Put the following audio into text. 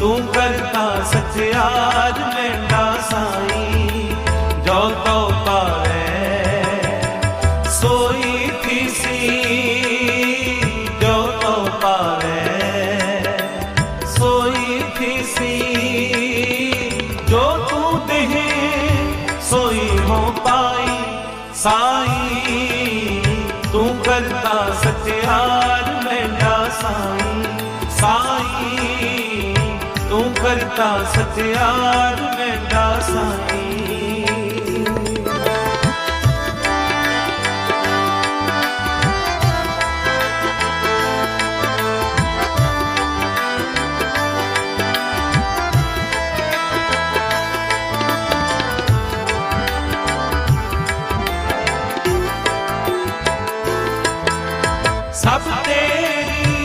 ਤੂੰ ਕਰਤਾ ਸਚਿਆਰ ਮੈਂਡਾ ਸਾਈ, ਜੋ ਤੋ ਪਾਵੇ ਸੋਈ ਥੀਸੀ ਜੋ ਤੋ ਪਾਵੇ ਸੋਈ ਥੀਸੀ ਜੋ ਤੂੰ ਦੇਹ, ਸੋਈ ਹੋ ਪਾਈ, ਸਾਈ, ਤੂੰ ਕਰਤਾ ਸਚਿਆਰ ਤੂੰ ਕਰਤਾ ਸਤਿਆਰ ਮੈਂ ਦਾਸਾਂ ਸਭ ਤੇਰੀ